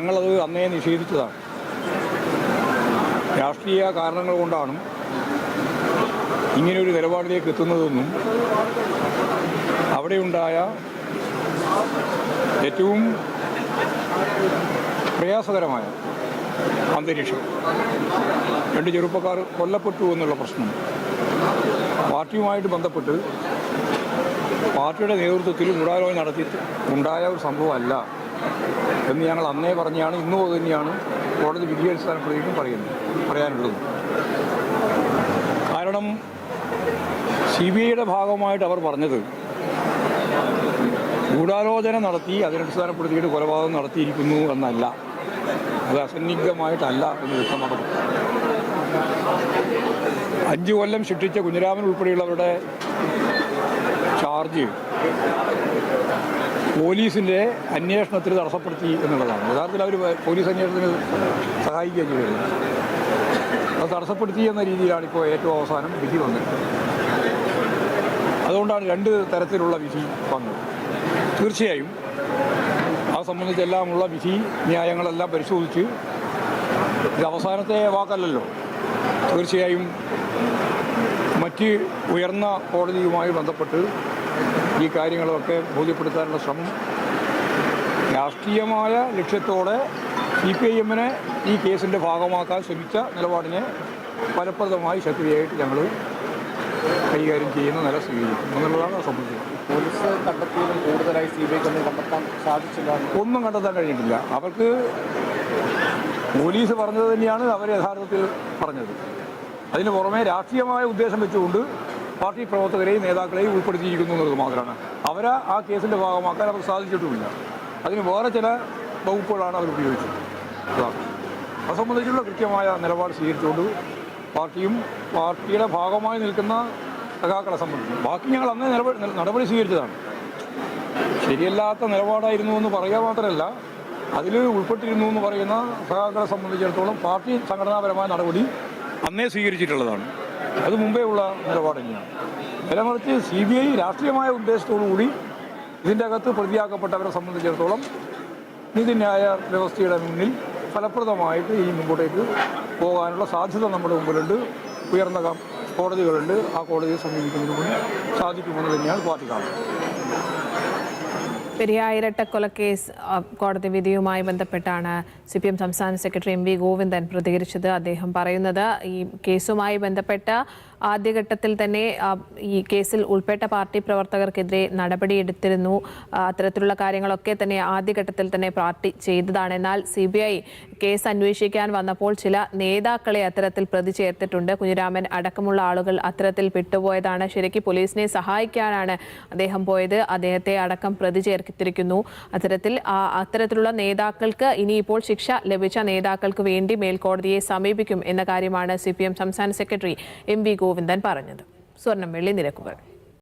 ഞങ്ങളത് അന്നേ നിഷേധിച്ചതാണ്. രാഷ്ട്രീയ കാരണങ്ങൾ കൊണ്ടാണ് ഇങ്ങനെയൊരു നിലപാടിലേക്ക് എത്തുന്നതെന്നും അവിടെയുണ്ടായ ഏറ്റവും പ്രയാസകരമായ അന്തരീക്ഷം. രണ്ട് ചെറുപ്പക്കാർ കൊല്ലപ്പെട്ടു എന്നുള്ള പ്രശ്നം. പാർട്ടിയുമായിട്ട് ബന്ധപ്പെട്ട് പാർട്ടിയുടെ നേതൃത്വത്തിൽ ഗൂഢാലോചന നടത്തി ഉണ്ടായ ഒരു സംഭവമല്ല. എന്ന് ഞങ്ങൾ അന്നേ പറഞ്ഞാണ് ഇന്നും അത് തന്നെയാണ്. കോടതി വിധി അടിസ്ഥാനപ്പെടുത്തിയിട്ടും പറയുന്നത് പറയാനുള്ളത്. കാരണം സി ബി ഐയുടെ ഭാഗമായിട്ട് അവർ പറഞ്ഞത് ഗൂഢാലോചന നടത്തി അതിനടിസ്ഥാനപ്പെടുത്തിയിട്ട് കൊലപാതകം നടത്തിയിരിക്കുന്നു എന്നല്ല. അത് അസന്നിഗ്ധമായിട്ടല്ല എന്ന് വ്യക്തമാക്കുന്നു. അഞ്ച് കൊല്ലം ശിക്ഷിച്ച കുഞ്ഞിരാമൻ ഉൾപ്പെടെയുള്ളവരുടെ ചാർജ് പോലീസിന്റെ അന്വേഷണത്തിന് തടസ്സപ്പെടുത്തി എന്നുള്ളതാണ്. യഥാർത്ഥത്തിൽ അവർ പോലീസ് അന്വേഷണത്തിന് സഹായിക്കുകയും ചെയ്തിരുന്നത് അത് തടസ്സപ്പെടുത്തി എന്ന രീതിയിലാണ് ഇപ്പോൾ ഏറ്റവും അവസാനം വിധി വന്നത്. അതുകൊണ്ടാണ് രണ്ട് തരത്തിലുള്ള വിധി വന്നത്. തീർച്ചയായും അത് സംബന്ധിച്ചെല്ലാമുള്ള വിധി ന്യായങ്ങളെല്ലാം പരിശോധിച്ച് ഇത് അവസാനത്തെ വാക്കല്ലല്ലോ. തീർച്ചയായും മറ്റ് ഉയർന്ന കോടതിയുമായി ബന്ധപ്പെട്ട് ഈ കാര്യങ്ങളൊക്കെ ബോധ്യപ്പെടുത്താനുള്ള ശ്രമം രാഷ്ട്രീയമായ ലക്ഷ്യത്തോടെ സി പി ഐ എമ്മിനെ ഈ കേസിന്റെ ഭാഗമാക്കാൻ ശ്രമിച്ച നിലപാടിനെ ഫലപ്രദമായി ശക്തിയായിട്ട് ഞങ്ങൾ കൈകാര്യം ചെയ്യുന്ന നില സ്വീകരിക്കും. എന്നുള്ളതാണ് സംബന്ധിച്ചത് പോലീസ് കണ്ടെത്തിയതും കൂടുതലായി സി ബി ഐക്കൊന്നും കണ്ടെത്താൻ സാധിച്ചില്ല. ഒന്നും കണ്ടെത്താൻ കഴിഞ്ഞിട്ടില്ല. അവർക്ക് പോലീസ് പറഞ്ഞത് തന്നെയാണ് അവർ യഥാർത്ഥത്തിൽ പറഞ്ഞത്. അതിന് പുറമെ രാഷ്ട്രീയമായ ഉദ്ദേശം വെച്ചുകൊണ്ട് പാർട്ടി പ്രവർത്തകരെയും നേതാക്കളെയും ഉൾപ്പെടുത്തിയിരിക്കുന്നു എന്നുള്ളത് മാത്രമാണ്. അവരെ ആ കേസിന്റെ ഭാഗമാക്കാൻ അവർ സാധിച്ചിട്ടുമില്ല. അതിന് വേറെ ചില വകുപ്പുകളാണ് അവർ ഉപയോഗിച്ചത്. അത്. സംബന്ധിച്ചുള്ള കൃത്യമായ നിലപാട് സ്വീകരിച്ചുകൊണ്ട് പാർട്ടിയും പാർട്ടിയുടെ ഭാഗമായി നിൽക്കുന്ന സഖാക്കളെ സംബന്ധിച്ച്. ബാക്കി ഞങ്ങൾ അന്നേ നിലപാട് നടപടി സ്വീകരിച്ചതാണ്. ശരിയല്ലാത്ത നിലപാടായിരുന്നു എന്ന് പറയുക മാത്രമല്ല അതിൽ ഉൾപ്പെട്ടിരുന്നു എന്ന് പറയുന്ന സഖാക്കളെ സംബന്ധിച്ചിടത്തോളം പാർട്ടി സംഘടനാപരമായ നടപടി അന്നേ സ്വീകരിച്ചിട്ടുള്ളതാണ്. അത് മുമ്പേ ഉള്ള നിലപാട് തന്നെയാണ്. നിലമറിച്ച് സി ബി ഐ രാഷ്ട്രീയമായ ഉദ്ദേശത്തോടുകൂടി ഇതിന്റെ അകത്ത് പ്രതിയാക്കപ്പെട്ടവരെ സംബന്ധിച്ചിടത്തോളം നീതിന്യായ വ്യവസ്ഥയുടെ മുന്നിൽ ഫലപ്രദമായിട്ട് ഈ മുമ്പോട്ടേക്ക് പോകാനുള്ള സാധ്യത നമ്മുടെ മുമ്പിലുണ്ട്. ഉയർന്ന കോടതികളുണ്ട്. ആ കോടതിയെ സമീപിക്കുന്നതിന് മുന്നിൽ സാധിക്കുമെന്ന് തന്നെയാണ് പാർട്ടി കാണുന്നത്. പെരിയ ഇരട്ടക്കൊലക്കേസ് കോടതി വിധിയുമായി ബന്ധപ്പെട്ടാണ് സി പി എം സംസ്ഥാന സെക്രട്ടറി എം വി ഗോവിന്ദൻ പ്രതികരിച്ചത് അദ്ദേഹം പറയുന്നത്. ഈ കേസുമായി ബന്ധപ്പെട്ട ആദ്യഘട്ടത്തിൽ തന്നെ ഈ കേസിൽ ഉൾപ്പെട്ട പാർട്ടി പ്രവർത്തകർക്കെതിരെ നടപടിയെടുത്തിരുന്നു. അത്തരത്തിലുള്ള കാര്യങ്ങളൊക്കെ തന്നെ ആദ്യഘട്ടത്തിൽ തന്നെ പാർട്ടി ചെയ്തതാണ്. എന്നാൽ സി ബി ഐ കേസ് അന്വേഷിക്കാൻ വന്നപ്പോൾ ചില നേതാക്കളെ അത്തരത്തിൽ പ്രതി ചേർത്തിട്ടുണ്ട്. കുഞ്ഞിരാമൻ അടക്കമുള്ള ആളുകൾ അത്തരത്തിൽ വിട്ടുപോയതാണ് ശരിക്കും പോലീസിനെ സഹായിക്കാനാണ് അദ്ദേഹം പോയത്. അദ്ദേഹത്തെ അടക്കം പ്രതി ചേർത്തിരിക്കുന്നു. അത്തരത്തിൽ അത്തരത്തിലുള്ള നേതാക്കൾക്ക് ഇനിയിപ്പോൾ ശിക്ഷ ലഭിച്ച നേതാക്കൾക്ക് വേണ്ടി മേൽക്കോടതിയെ സമീപിക്കും എന്ന കാര്യമാണ് സി സംസ്ഥാന സെക്രട്ടറി എം ഗോവിന്ദൻ പറഞ്ഞത്. സ്വർണം വെള്ളി നിരക്കുകൾ.